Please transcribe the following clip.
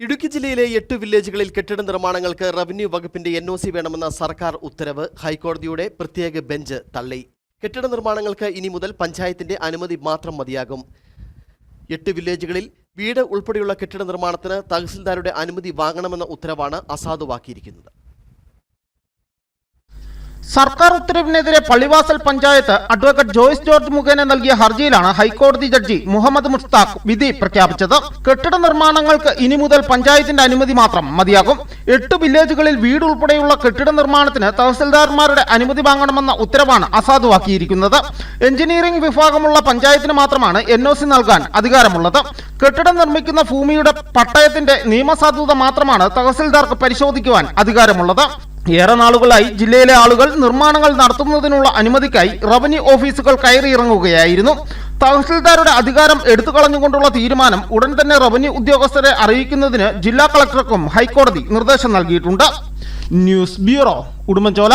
ഇടുക്കി ജില്ലയിലെ എട്ട് വില്ലേജുകളിൽ കെട്ടിട നിർമ്മാണങ്ങൾക്ക് റവന്യൂ വകുപ്പിന്റെ എൻ ഒ സി വേണമെന്ന സർക്കാർ ഉത്തരവ് ഹൈക്കോടതിയുടെ പ്രത്യേക ബെഞ്ച് തള്ളി. കെട്ടിട നിർമ്മാണങ്ങൾക്ക് ഇനി മുതൽ പഞ്ചായത്തിന്റെ അനുമതി മാത്രം മതിയാകും. എട്ട് വില്ലേജുകളിൽ വീട് ഉൾപ്പെടെയുള്ള കെട്ടിട നിർമ്മാണത്തിന് തഹസിൽദാരുടെ അനുമതി വാങ്ങണമെന്ന ഉത്തരവാണ് അസാധുവാക്കിയിരിക്കുന്നത്. സർക്കാർ ഉത്തരവിനെതിരെ പള്ളിവാസൽ പഞ്ചായത്ത് അഡ്വക്കേറ്റ് ജോയ്സ് ജോർജ് മുഖേന നൽകിയ ഹർജിയിലാണ് ഹൈക്കോടതി ജഡ്ജി മുഹമ്മദ് മുഷ്താഖ് വിധി പ്രഖ്യാപിച്ചത്. കെട്ടിട നിർമ്മാണങ്ങൾക്ക് ഇനി മുതൽ പഞ്ചായത്തിന്റെ അനുമതി മാത്രം മതിയാകും. എട്ട് വില്ലേജുകളിൽ വീട് ഉൾപ്പെടെയുള്ള കെട്ടിട നിർമ്മാണത്തിന് തഹസിൽദാർമാരുടെ അനുമതി വാങ്ങണമെന്ന ഉത്തരവാണ് അസാധുവാക്കിയിരിക്കുന്നത്. എഞ്ചിനീയറിംഗ് വിഭാഗമുള്ള പഞ്ചായത്തിന് മാത്രമാണ് എൻ ഒ സി നൽകാൻ അധികാരമുള്ളത്. കെട്ടിടം നിർമ്മിക്കുന്ന ഭൂമിയുടെ പട്ടയത്തിന്റെ നിയമസാധുത മാത്രമാണ് തഹസിൽദാർക്ക് പരിശോധിക്കുവാൻ അധികാരമുള്ളത്. ഏറെ നാളുകളായി ജില്ലയിലെ ആളുകൾ നിർമ്മാണങ്ങൾ നടത്തുന്നതിനുള്ള അനുമതിക്കായി റവന്യൂ ഓഫീസുകൾ കയറിയിറങ്ങുകയായിരുന്നു. തഹസിൽദാരുടെ അധികാരം എടുത്തു കളഞ്ഞുകൊണ്ടുള്ള തീരുമാനം ഉടൻ തന്നെ റവന്യൂ ഉദ്യോഗസ്ഥരെ അറിയിക്കുന്നതിന് ജില്ലാ കളക്ടർക്കും ഹൈക്കോടതി നിർദ്ദേശം നൽകിയിട്ടുണ്ട്. News bureau Udumbanchola.